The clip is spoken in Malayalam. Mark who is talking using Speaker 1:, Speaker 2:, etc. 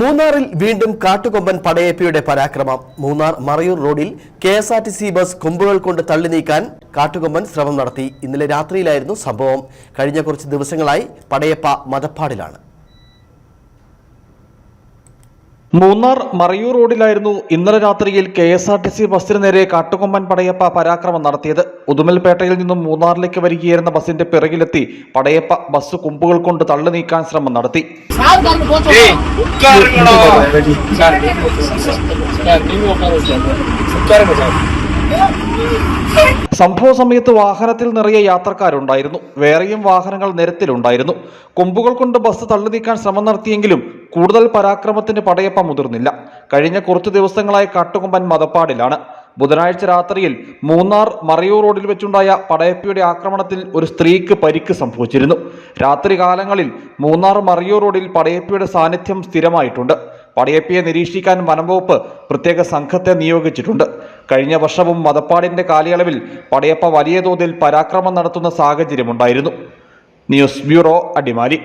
Speaker 1: മൂന്നാറിൽ വീണ്ടും കാട്ടുകൊമ്പൻ പടയപ്പിയുടെ പരാക്രമം. മൂന്നാർ മറയൂർ റോഡിൽ K S R T C bus കൊമ്പുകൾ കൊണ്ട് തള്ളി നീക്കാൻ കാട്ടുകൊമ്പൻ ശ്രമം നടത്തി. ഇന്നലെ രാത്രിയിലായിരുന്നു സംഭവം. കഴിഞ്ഞ കുറച്ച് ദിവസങ്ങളായി പടയപ്പ മതപ്പാടിലാണ്.
Speaker 2: മൂന്നാർ മറയൂർ റോഡിലായിരുന്നു ഇന്നലെ രാത്രിയിൽ K S R T C ബസ്സിന് നേരെ കാട്ടുകൊമ്പൻ പടയപ്പ പരാക്രമം നടത്തിയത്. ഉദുമൽപേട്ടയിൽ നിന്നും മൂന്നാറിലേക്ക് വരികയായിരുന്ന ബസിന്റെ പിറകിലെത്തി പടയപ്പ ബസ് കുമ്പുകൾ കൊണ്ട് തള്ളി നീക്കാൻ ശ്രമം നടത്തി. സംഭവ സമയത്ത് വാഹനത്തിൽ നിറയെ യാത്രക്കാരുണ്ടായിരുന്നു. വേറെയും വാഹനങ്ങൾ നിരത്തിലുണ്ടായിരുന്നു. കൊമ്പുകൾ കൊണ്ട് ബസ് തള്ളിനീക്കാൻ ശ്രമം നടത്തിയെങ്കിലും കൂടുതൽ പരാക്രമത്തിന് പടയപ്പ മുതിർന്നില്ല. കഴിഞ്ഞ കുറച്ചു ദിവസങ്ങളായി കാട്ടുകൊമ്പൻ മതപ്പാടിലാണ്. ബുധനാഴ്ച രാത്രിയിൽ മൂന്നാർ മറയൂർ റോഡിൽ വെച്ചുണ്ടായ പടയപ്പയുടെ ആക്രമണത്തിൽ ഒരു സ്ത്രീക്ക് പരിക്ക് സംഭവിച്ചിരുന്നു. രാത്രി കാലങ്ങളിൽ മൂന്നാർ മറയൂർ റോഡിൽ പടയപ്പയുടെ സാന്നിധ്യം സ്ഥിരമായിട്ടുണ്ട്. പടയപ്പിയെ നിരീക്ഷിക്കാൻ വനംവകുപ്പ് പ്രത്യേക സംഘത്തെ നിയോഗിച്ചിട്ടുണ്ട്. കഴിഞ്ഞ വർഷവും മതപ്പാടിന്റെ കാലയളവിൽ പടയപ്പ വലിയ തോതിൽ പരാക്രമം നടത്തുന്ന സാഹചര്യമുണ്ടായിരുന്നു. News bureau Adimali.